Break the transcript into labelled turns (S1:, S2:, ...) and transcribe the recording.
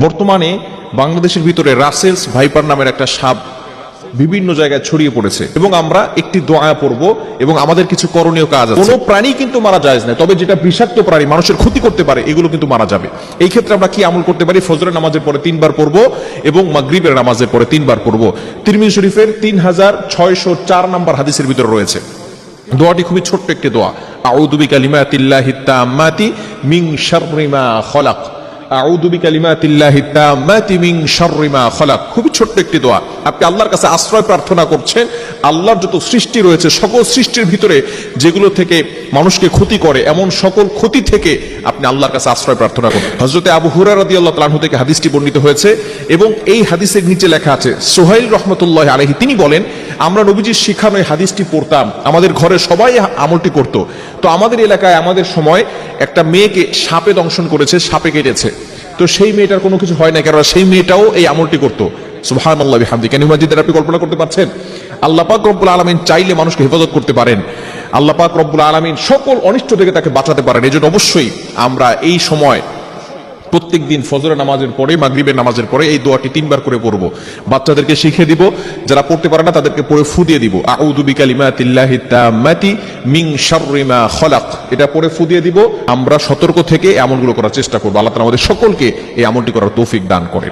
S1: বর্তমানে বাংলাদেশের ভিতরে রাসেলস ভাইপার নামের একটা সাপ বিভিন্ন জায়গায় ছড়িয়ে পড়েছে। এবং আমরা একটি দোয়া পড়ব এবং আমাদের কিছু করণীয় কাজ আছে। কোনো প্রাণী কিন্তু মারা যায় না, তবে যেটা বিষাক্ত প্রাণী, মানুষের ক্ষতি করতে পারে, এগুলো কিন্তু মারা যাবে। এই ক্ষেত্রে আমরা কি আমল করতে পারি? ফজরের নামাজের পরে তিনবার পড়ব এবং মাগরিবের নামাজের পরে তিনবার পড়ব। তিরমিজ শরীফের তিন হাজার ছয়শো চার নম্বর হাদিসের ভিতরে রয়েছে। দোয়াটি খুবই ছোট্ট একটি দোয়া। আউযু বিকালিমাতিল্লাহি তাম্মাতি মিন শাররি মা খলাক। খুবই ছোট্ট একটি দোয়া। আপনি আল্লাহর কাছে আশ্রয় প্রার্থনা করছেন, আল্লাহর যত সৃষ্টি রয়েছে, সকল সৃষ্টির ভিতরে যেগুলো থেকে মানুষকে ক্ষতি করে, এমন সকল ক্ষতি থেকে আপনি আল্লাহর কাছে আশ্রয় প্রার্থনা করুন। হযরতে আবু হুরায়রা রাদিয়াল্লাহু তাআলা আনহু থেকে হাদিসটি বর্ণিত হয়েছে এবং এই হাদিসের নিচে লেখা আছে, সোহাইল রহমতুল্লাহ আলাইহি, তিনি বলেন, আমরা নবীজির শিখানো এই হাদিসটি পড়তাম। আমাদের ঘরে সবাই আমলটি করত। তো আমাদের এলাকায়, আমাদের সময় একটা মেয়েকে সাপে দংশন করেছে, সাপে কেটেছে। তো সেই মেয়েটার কোনো কিছু হয় না কেননা সেই মেয়েটাও এই আমলটি করতো। সুহান আল্লাহ হামদি কেন মাজিদের আপনি কল্পনা করতে পারছেন? আল্লাপাক রব্বুল আলমিন চাইলে মানুষকে হেফাজত করতে পারেন। আল্লাপাক রব্বুল আলমিন সকল অনিষ্ট থেকে তাকে বাঁচাতে পারেন। এই জন্য অবশ্যই আমরা এই সময় প্রত্যেক দিন ফজরের নামাজের পরে মাগরিবের নামাজের পরে এই দোয়াটি তিনবার করে পড়ব। বাচ্চাদেরকে শিখিয়ে দিব, যারা পড়তে পারে না তাদেরকে পড়ে ফু দিয়ে দিব। আউযু বিকালিমাতিল্লাহি তাম্মাতি মিন শাররি খলাক। এটা পড়ে ফু দিয়ে দিব। আমরা সতর্ক থেকে এমনগুলো করার চেষ্টা করব। আল্লাহ আমাদের সকলকে এই আমলটি করার তৌফিক দান করেন।